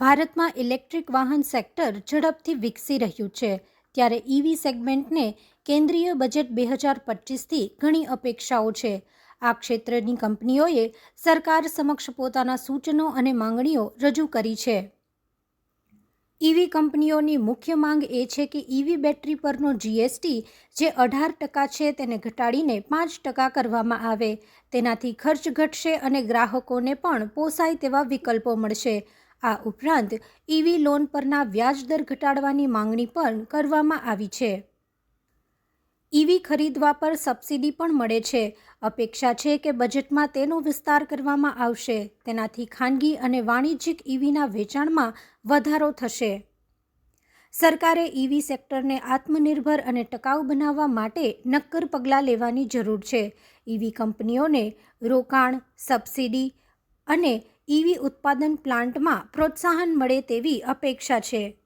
ભારતમાં ઇલેક્ટ્રિક વાહન સેક્ટર ઝડપથી વિકસી રહ્યું છે, ત્યારે ઈવી સેગમેન્ટને કેન્દ્રીય બજેટ બે હજાર પચીસથી ઘણી અપેક્ષાઓ છે. આ ક્ષેત્રની કંપનીઓએ સરકાર સમક્ષ પોતાના સૂચનો અને માંગણીઓ રજૂ કરી છે. ઈવી કંપનીઓની મુખ્ય માંગ એ છે કે ઈવી બેટરી પરનો જીએસટી જે અઢાર ટકા છે તેને ઘટાડીને પાંચ ટકા કરવામાં આવે. તેનાથી ખર્ચ ઘટશે અને ગ્રાહકોને પણ પોસાય તેવા વિકલ્પો મળશે. આ ઉપરાંત ઈવી લોન પરના વ્યાજદર ઘટાડવાની માંગણી પણ કરવામાં આવી છે. ઈવી ખરીદવા પર સબસિડી પણ મળે છે. અપેક્ષા છે કે બજેટમાં તેનો વિસ્તાર કરવામાં આવશે. તેનાથી ખાનગી અને વાણિજ્યિક ઈવીના વેચાણમાં વધારો થશે. સરકારે ઈવી સેક્ટરને આત્મનિર્ભર અને ટકાઉ બનાવવા માટે નક્કર પગલાં લેવાની જરૂર છે. ઈવી કંપનીઓને રોકાણ, સબસિડી અને ઈવી ઉત્પાદન પ્લાન્ટમાં પ્રોત્સાહન મળે તેવી અપેક્ષા છે.